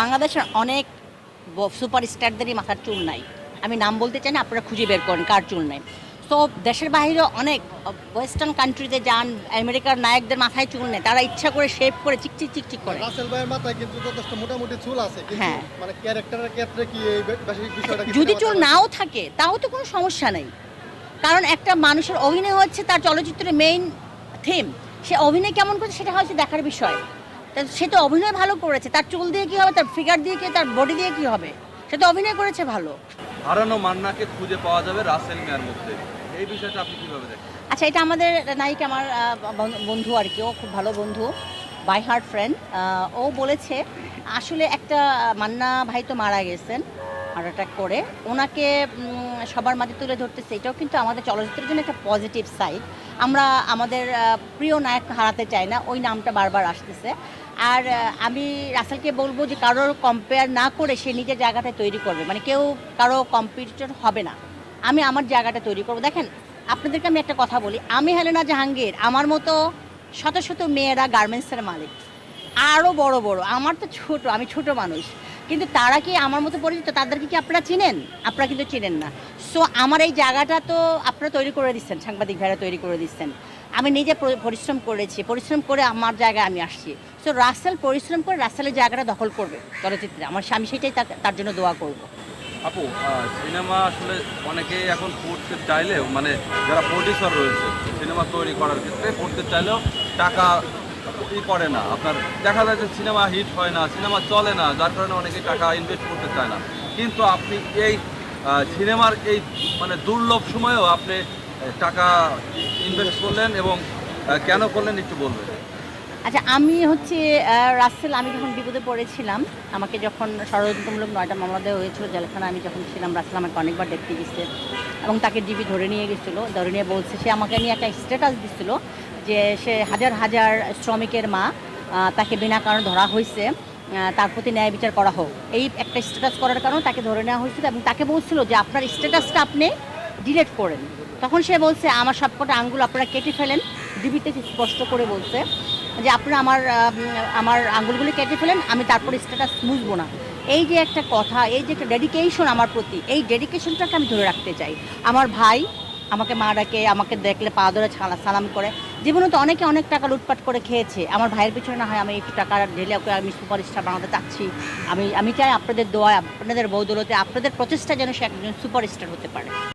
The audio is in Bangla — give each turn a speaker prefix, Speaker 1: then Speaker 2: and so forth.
Speaker 1: বাংলাদেশের অনেক সুপারস্টারদেরই মাথার চুল নাই। আমি নাম বলতে চাই না আপনারা খুঁজে বের করেন কার চুল নাই। তো দেশের বাইরে অনেক ওয়েস্টার্ন কান্ট্রিতে যান আমেরিকার নায়কদের মাথায় চুল নেই তারা ইচ্ছা করে শেপ করে চিকচিক চিকচিক করে।
Speaker 2: রাসেল ভাইয়ের মাথায় কিন্তু যথেষ্ট মোটামুটি চুল আছে
Speaker 1: হ্যাঁ।
Speaker 2: মানে ক্যারেক্টারের ক্ষেত্রে কি এই বিষয়টা
Speaker 1: যদি চুল নাও থাকে তাও তো কোনো সমস্যা নেই। কারণ একটা মানুষের অভিনয় হচ্ছে তার চলচ্চিত্রের মেইন থিম সে অভিনয় কেমন করছে সেটা হচ্ছে দেখার বিষয়। তা সে তো অভিনয় ভালো করেছে। তার চুল দিয়ে কি হবে? তার ফিগার দিয়ে কি তার বডি দিয়ে কি হবে? সে তো অভিনয় করেছে ভালো।
Speaker 3: হারানো মান্নাকে খুঁজে পাওয়া যাবে রাসেল মিয়ার মধ্যে এই বিষয়টা আপনি কীভাবে দেখেন?
Speaker 1: আচ্ছা এটা আমাদের নায়িক আমার বন্ধু আর কি। ও খুব ভালো বন্ধু বাই হার্ট ফ্রেন্ড ও বলেছে আসলে একটা মান্না ভাই তো মারা গেছেন হার্ট অ্যাটাক করে। ওনাকে সবার মাঝে তুলে ধরতেছে। এটাও কিন্তু আমাদের চলচ্চিত্রের জন্য একটা পজিটিভ সাইড আমরা আমাদের প্রিয় নায়ক হারাতে চাই না। ওই নামটা বারবার আসতেছে। আর আমি রাসেলকে বলব যে কারোর কম্পেয়ার না করে সে নিজের জায়গাটা তৈরি করবে। মানে কেউ কারও কম্পিটিটর হবে না। আমি আমার জায়গাটা তৈরি করব। দেখেন, আপনাদেরকে আমি একটা কথা বলি। আমি হেলেনা জাহাঙ্গীর, আমার মতো শত শত মেয়েরা গার্মেন্টসের মালিক। আরও বড় বড়। আমার তো ছোট, আমি ছোট মানুষ। কিন্তু তারা কি আমার মতো পরিচিত? তাদেরকে কি আপনারা চিনেন? আপনারা কিন্তু চিনেন না। সো আমার এই জায়গাটা তো আপনারা তৈরি করে দিচ্ছেন, সাংবাদিক ভাইরা তৈরি করে দিচ্ছেন। আমি নিজে পরিশ্রম করেছি, পরিশ্রম করে আমার জায়গায় আমি আসছি। সো রাসেল পরিশ্রম করে রাসেলের জায়গাটা দখল করবে চলচ্চিত্রে। আমার স্বামী সেটাই তার জন্য দোয়া করব।
Speaker 3: আপু সিনেমা আসলে অনেকেই এখন করতে চাইলেও মানে যারা প্রডিউসার রয়েছে, সিনেমা তৈরি করার ক্ষেত্রে করতে চাইলেও টাকা ই করে না। আপনার দেখা যায় যে সিনেমা হিট হয় না, সিনেমা চলে না, যার কারণে অনেকে টাকা ইনভেস্ট করতে চায় না। কিন্তু আপনি এই সিনেমার এই মানে দুর্লভ সময়েও আপনি টাকা ইনভেস্ট করলেন এবং কেন করলেন একটু বলবেন?
Speaker 1: আচ্ছা আমি হচ্ছে রাসেল, আমি যখন বিপদে পড়েছিলাম, আমাকে যখন ষড়যন্ত্রমূলক নয়টা মামলা দেওয়া হয়েছিল জেলখানা আমি যখন ছিলাম, রাসেল আমাকে অনেকবার দেখতে গেছে এবং তাকে ডিবি ধরে নিয়ে গেছিল, ধরে নিয়ে বলছে, সে আমাকে নিয়ে একটা স্ট্যাটাস দিচ্ছিল যে সে হাজার হাজার শ্রমিকের মা তাকে বিনা কারণে ধরা হয়েছে তার প্রতি ন্যায় বিচার করা হোক। এই একটা স্ট্যাটাস করার কারণে তাকে ধরে নেওয়া হয়েছিল এবং তাকে বলছিল যে, আপনার স্ট্যাটাসটা আপনি ডিলেট করেন। তখন সে বলছে, আমার সবকটা আঙ্গুল আপনারা কেটে ফেলেন। ডিবিতে স্পষ্ট করে বলছে যে, আপনারা আমার আমার আঙ্গুলগুলি কেটে ফেলেন, আমি তারপর স্ট্যাটাস বুঝব না। এই যে একটা কথা, এই যে একটা ডেডিকেশন আমার প্রতি, এই ডেডিকেশনটাকে আমি ধরে রাখতে চাই। আমার ভাই আমাকে মা ডাকে, আমাকে দেখলে পা ধরে ছালা, সালাম করে। জীবনে তো অনেকে অনেক টাকা লুটপাট করে খেয়েছে। আমার ভাইয়ের পিছনে না হয় আমি একটু টাকা ঢেলে ওকে আমি সুপারস্টার বানাতে চাচ্ছি। আমি আমি চাই আপনাদের দোয়া আপনাদের বৌদলতে, আপনাদের প্রচেষ্টা যেন সে একজন সুপারস্টার হতে পারে।